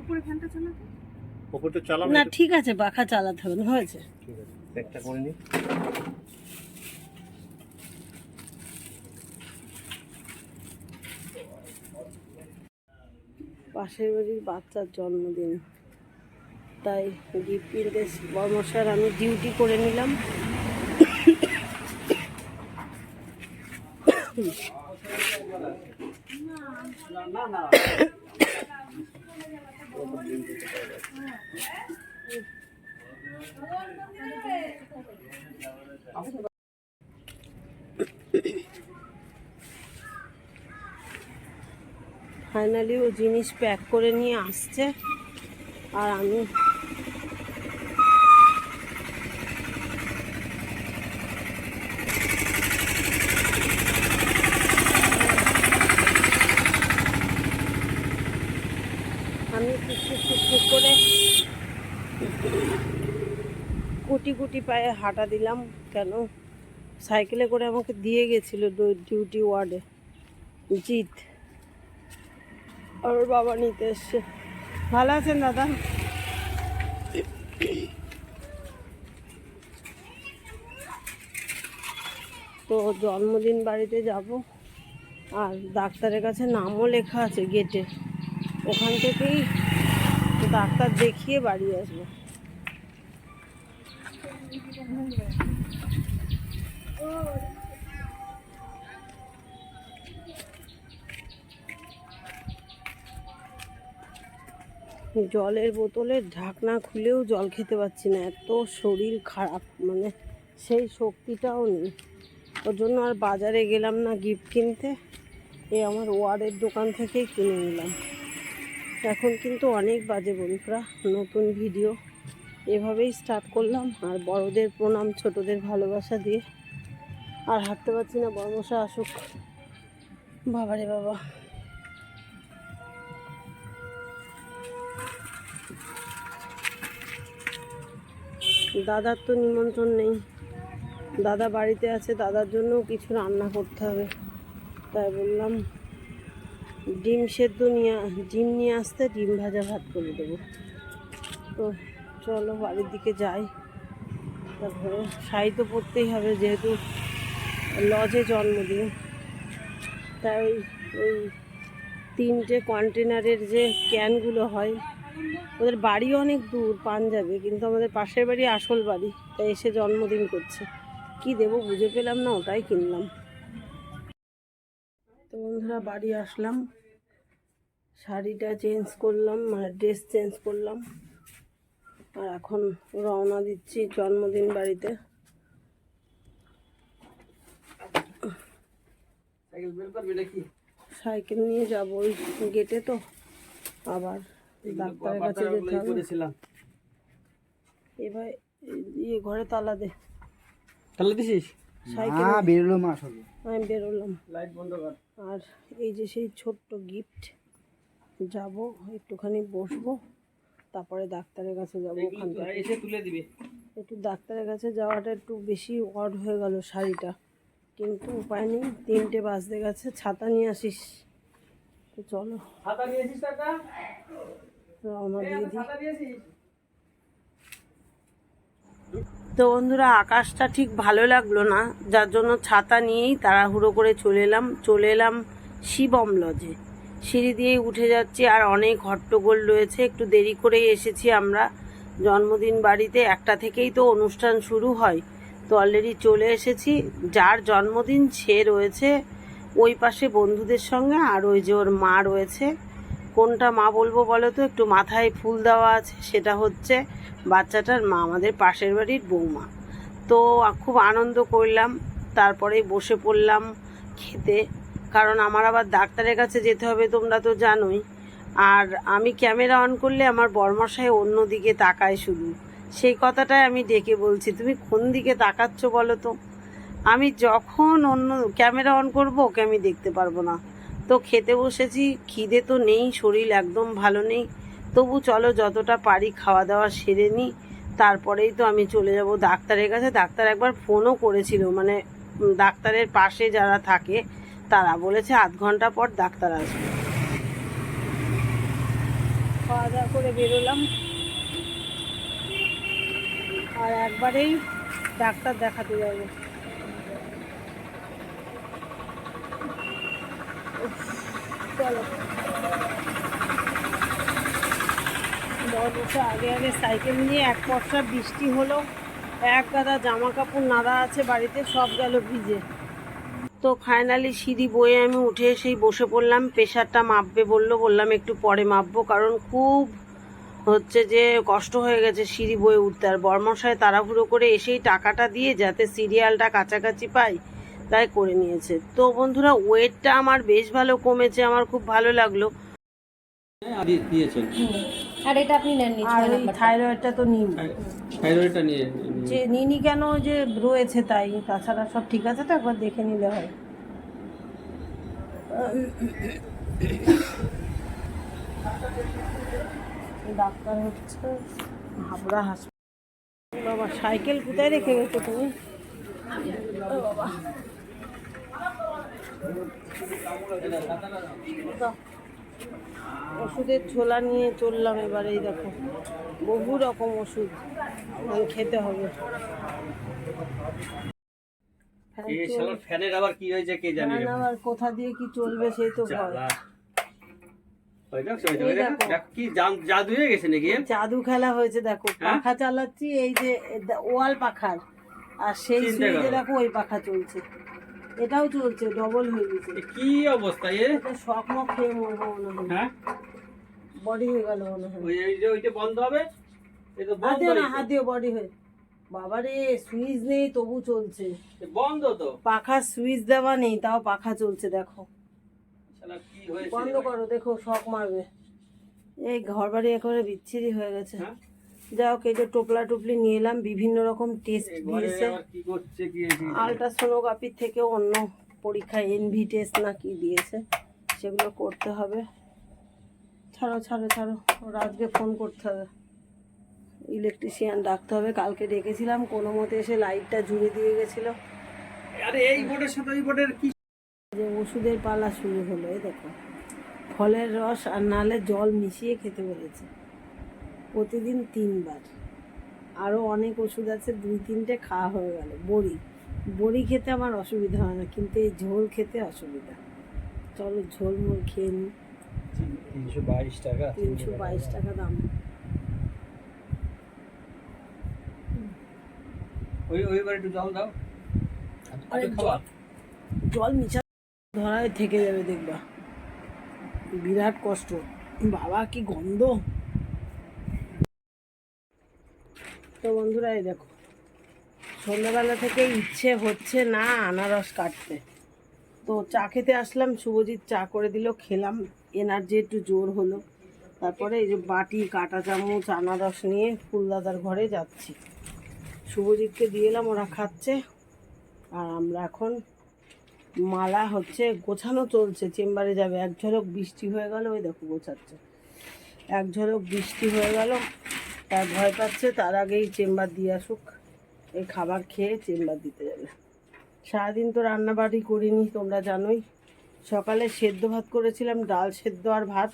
উপরে ফ্যানটা চালাতে ওপরটা চালাম না ঠিক আছে পাখা চালাতে হবে না হয়েছে? ঠিক আছে প্যাকটা করে নি। পাশের বাড়ির বাচ্চার জন্মদিন। তাই গিফট কিনতে বর্মশার আমি ডিউটি করে নিলাম। ফাইনালি ও জিনিস প্যাক করে নিয়ে আসছে। আর আমি কুটি কুটি পায়ে হাঁটা দিলাম কেন? সাইকেলে করে আমাকে দিয়ে গেছিল ডিউটি ওয়ার্ডে জিৎ আর ওর বাবা নিতে এসছে। ভালো আছেন দাদা? তো জন্মদিন বাড়িতে যাব। আর ডাক্তারের কাছে নামও লেখা আছে গেটে। ওখান থেকেই ডাক্তার দেখিয়ে বাড়ি আসব। জলের বোতলের ঢাকনা খুলেও জল খেতে পারছি না। এত শরীর খারাপ মানে সেই শক্তিটাও নেই। ওর জন্য আর বাজারে গেলাম না গিফট কিনতে। এই আমার ওয়ার্ডের দোকান থেকেই কিনে নিলাম। এখন কিন্তু অনেক বাজে বন্ধুরা, নতুন ভিডিও এভাবেই স্টার্ট করলাম। আর বড়দের প্রণাম, ছোটদের ভালোবাসা দিয়ে। আর হাঁটতে পারছি না, বড় বর্মশা আসুক। বাবারে বাবা। দাদার তো নিমন্ত্রণ নেই। দাদা বাড়িতে আছে, দাদার জন্য কিছু রান্না করতে হবে। তাই বললাম, ডিম সেদ্ধ নিয়ে, ডিম নিয়ে আসতে ডিম ভাজা ভাত করে দেবো। তো চলো বাড়ির দিকে যাই। তারপরে শাড়ি তো পরতেই হবে যেহেতু লজে জন্মদিন। তাই ওই তিনটে কন্টেনারের যে ক্যানগুলো হয়, ওদের বাড়ি অনেক দূর পাঞ্জাবে, কিন্তু আমাদের পাশের বাড়ি আসল বাড়ি, তাই এসে জন্মদিন করছে। কি দেবো বুঝে পেলাম না, ওটাই কিনলাম। তো বন্ধুরা, বাড়ি আসলাম। শাড়িটা চেঞ্জ করলাম মানে ড্রেস চেঞ্জ করলাম। আর এখন রওনা দিচ্ছি জন্মদিন বাড়িতে। সাইকেল নিয়ে যাব ওই গেটে তো। আবার ডাক্তারের কাছে যেতে হবে। এবার ইয়ে ঘরে তালা দে। তাহলে দিছিস? সাইকেল না বেরোলো মা সবে। আমি বেরোলাম। লাইট বন্ধ কর। আর এই যে সেই ছোট্ট গিফট যাব একটুখানি বসবো। তারপরে ডাক্তারের কাছে যাব ওখান থেকে। এসে তুলে দিবে? একটু ডাক্তারের কাছে যাওয়াটা একটু বেশি অড হয়ে গেল শাড়িটা। কিন্তু উপায় নেই তিনটে বাজতে গেছে ছাতা নিয়ে আসিস। তো চলো। খাতা নিয়েছিস টাকা রওনা দিয়ে দিই তো বন্ধুরা আকাশটা ঠিক ভালো লাগল না। যার জন্য ছাতা নিয়েই তাড়াহুড়ো করে চলে এলাম চলে এলাম শিবম লজে সিঁড়ি দিয়েই উঠে যাচ্ছি আর অনেক হট্টগোল রয়েছে। একটু দেরি করেই এসেছি আমরা। জন্মদিন বাড়িতে একটা থেকেই তো অনুষ্ঠান শুরু হয়। তো অলরেডি চলে এসেছি। যার জন্মদিন সে রয়েছে ওই পাশে বন্ধুদের সঙ্গে আর ওই যে ওর মা রয়েছে। কোনটা মা বলব বলো তো? একটু মাথায় ফুল দেওয়া আছে, সেটা হচ্ছে বাচ্চাটার মা, আমাদের পাশের বাড়ির বৌমা। তো খুব আনন্দ করলাম তারপরে বসে পড়লাম খেতে। কারণ আমার আবার ডাক্তারের কাছে যেতে হবে, তোমরা তো জানোই। আর আমি ক্যামেরা অন করলে আমার বর্মশাই অন্য দিকে তাকায় শুধু। সেই কথাটাই আমি ডেকে বলছি, তুমি কোন দিকে তাকাচ্ছ বলো তো? আমি যখন অন্য ক্যামেরা অন করব, ওকে আমি দেখতে পারব না। তো খেতে বসেছি, খিদে তো নেই, শরীর একদম ভালো নেই। তবু চলো যতটা পারি খাওয়া দাওয়া সেরে নিই তারপরেই তো আমি চলে যাব ডাক্তারের কাছে। ডাক্তার একবার ফোনও করেছিল মানে ডাক্তারের পাশে যারা থাকে তারা বলেছে আধ ঘণ্টা পর ডাক্তার আসবে। খাওয়া দাওয়া করে বেরোলাম। আর একবারেই ডাক্তার দেখাতে যাব। চলো। বর্ষা আগে আগে সাইকেল নিয়ে এক বর্ষা বৃষ্টি হলো। এক গাদা জামা কাপড় নাড়া আছে বাড়িতে, সব গেল ভিজে। তো ফাইনালি সিঁড়ি বয়ে আমি উঠে এসেই বসে পড়লাম। প্রেশারটা মাপবে বলল বললাম একটু পরে মাপবো কারণ খুব হচ্ছে যে কষ্ট হয়ে গেছে সিঁড়ি বয়ে উঠতে। আর বর্মশায় তাড়াহুড়ো করে এসেই টাকাটা দিয়ে যাতে সিরিয়ালটা কাছাকাছি পাই তাই করে নিয়েছে। তো বন্ধুরা ওয়েটটা আমার বেশ ভালো কমেছে আমার খুব ভালো লাগল। হ্যাঁ, দিয়েছেন। আর এটা আপনি নেননি আর ওই থাইরয়েডটা তো নিই থাইরয়েডটা নিয়ে যে নিনি কেন যে রয়েছে তাই তাছাড়া সব ঠিক আছে তো একবার দেখে নিলে হয়। ডাক্তার হচ্ছে হাবড়া হাসপাতাল। বাবা সাইকেল কোথায় রেখে গেছো তুমি? বাবা। ওষুধের ছোলা নিয়ে চললাম এবারে এই দেখো। বহু রকম ওষুধ খেতে হবে। ফ্যান এই চল- শালার ফ্যানের আবার কি হয়েছে কে জানে? আবার কোথা দিয়ে কি চলবে সেই তো ভয়। কি জাদু হয়ে গেছে নাকি? জাদু খেলা হয়েছে দেখো। হ্যাঁ? পাখা চালাচ্ছি এই যে ওয়াল পাখার। আর সেই সুইচে দেখো ওই পাখা চলছে। এটাও চলছে ডবল হয়ে গেছে। কি অবস্থা এ? এটা শখ মক খেয়ে মরবো মনে হয়। হ্যাঁ? বডি হয়ে গেল মনে হয়। ওই এই যে ওইটা বন্ধ হবে? এ তো হাত বন্ধ না। হাত দিও বডি হয়ে বাবারে সুইচ নেই তবু চলছে। বন্ধ তো। পাখার সুইচ দেওয়া নেই তাও পাখা চলছে দেখো। বন্ধ করো দেখো শখ মারবে। এই ঘর বাড়ি একেবারে বিচ্ছিরি হয়ে গেছে। হ্যাঁ? যাই হোক এই যে টোপলা টুপলি নিয়ে এলাম বিভিন্ন রকম টেস্ট দিয়েছে? আলট্রাসোনোগ্রাফির থেকে অন্য পরীক্ষা এনভি টেস্ট না কি দিয়েছে সেগুলো করতে হবে। ছাড়ো ছাড়ো ছাড়ো ওরা আজকে ফোন করতে হবে। ইলেকট্রিশিয়ান ডাকতে হবে কালকে ডেকেছিলাম কোনো মতে এসে লাইটটা জুড়ে দিয়ে গেছিল। আরে এই বোর্ডের সাথে ওই বোর্ডের কি যে ওষুধের পালা শুরু হলো এই দেখো। ফলের রস আর নালে জল মিশিয়ে খেতে বলেছে। প্রতিদিন তিনবার। আরও অনেক ওষুধ আছে দুই তিনটে খাওয়া হয়ে গেল। বড়ি। বড়ি খেতে আমার অসুবিধা হয় না কিন্তু এই ঝোল খেতে অসুবিধা। চলো ঝোল মোল খেয়ে নিই। তিনশো বাইশ টাকা তিনশো বাইশ টাকা দাম। ওই ওইবার একটু জল দাও। জল মিশা ধরায় থেকে যাবে দেখবা। বিরাট কষ্ট। বাবা কি গন্ধ? তো বন্ধুরা, এই দেখো। সন্ধ্যাবেলা থেকে ইচ্ছে হচ্ছে না আনারস কাটতে। তো চা খেতে আসলাম, শুভজিৎ চা করে দিল, খেলাম। এনার্জি একটু জোর হলো। তারপরে এই যে বাটি, কাটা চামচ, আনারস নিয়ে ফুলদাদার ঘরে যাচ্ছি। শুভজিৎকে দিয়ে এলাম, ওরা খাচ্ছে। আর আমরা এখন মালা হচ্ছে, গোছানো চলছে। চেম্বারে যাবে। এক ঝলক বৃষ্টি হয়ে গেল, ওই দেখো গোছাচ্ছে। এক ঝলক বৃষ্টি হয়ে গেল। তার ভয় পাচ্ছে, তার আগেই চেম্বার দিয়ে আসুক। এই খাবার খেয়ে চেম্বার দিতে যাবে। সারাদিন তো রান্নাবাড়ি করিনি, তোমরা জানোই। সকালে সেদ্ধ ভাত করেছিলাম, ডাল সেদ্ধ আর ভাত।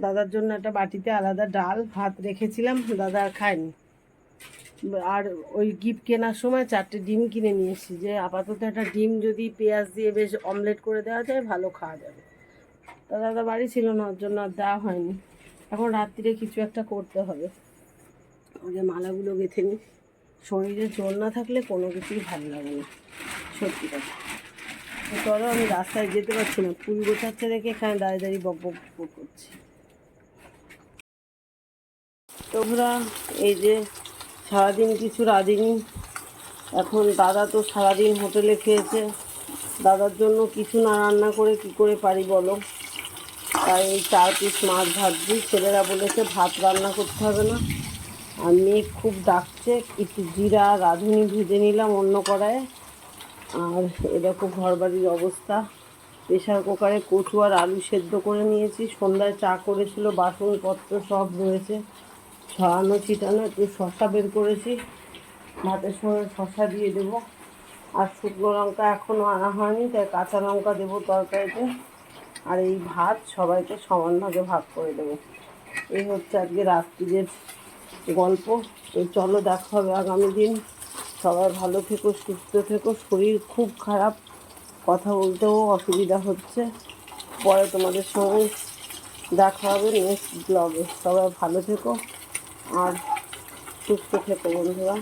দাদার জন্য একটা বাটিতে আলাদা ডাল, ভাত রেখেছিলাম, দাদা আর খায়নি। আর ওই গিফট কেনার সময় চারটে ডিম কিনে নিয়ে এসেছি যে, আপাতত একটা ডিম যদি পেঁয়াজ দিয়ে বেশ অমলেট করে দেওয়া যায়, ভালো খাওয়া যাবে। তা দাদা বাড়ি ছিল না, ওর জন্য আর দেওয়া হয়নি। এখন রাত্রিরে কিছু একটা করতে হবে। আগে মালাগুলো গেঁথে নিই। শরীরে জল না থাকলে কোনো কিছুই ভালো লাগে না, সত্যি কথা। চলো, আমি রাস্তায় যেতে পারছি না ফুল গোছাচ্ছে দেখে এখানে দাঁড়িয়ে দাঁড়িয়ে বক বক করছি। তোমরা এই যে সারাদিন কিছু রাঁধিনি, এখন দাদা তো সারাদিন হোটেলে খেয়েছে, দাদার জন্য কিছু না রান্না করে কি করে পারি বলো? তাই এই চার পিস মাছ ভাজছি, ছেলেরা বলেছে ভাত রান্না করতে হবে না। আর মেয়ে খুব ডাকছে, একটু জিরা, রাঁধুনি ভেজে নিলাম অন্য কড়ায় আর এরকম ঘর বাড়ির অবস্থা। প্রেশার কুকারে কচু আর আলু সেদ্ধ করে নিয়েছি। সন্ধ্যায় চা করেছিল, বাসনপত্র সব রয়েছে ছড়ানো, ছিটানো, একটু শশা বের করেছি। ভাতের সঙ্গে শশা দিয়ে দেবো। আর শুকনো লঙ্কা এখনও আনা হয়নি, তাই কাঁচা লঙ্কা দেবো তরকারিতে। আর এই ভাত সবাইকে সমানভাবে ভাগ করে দেবো। এই হচ্ছে আজকে রাত্রিদের গল্প। তো চলো দেখা হবে আগামী দিন। সবাই ভালো থেকো, সুস্থ থেকো। শরীর খুব খারাপ। কথা বলতেও অসুবিধা হচ্ছে। পরে তোমাদের সঙ্গে দেখা হবে নেক্সট ব্লগে সবাই ভালো থেকো আর সুস্থ থেকো বন্ধুরা।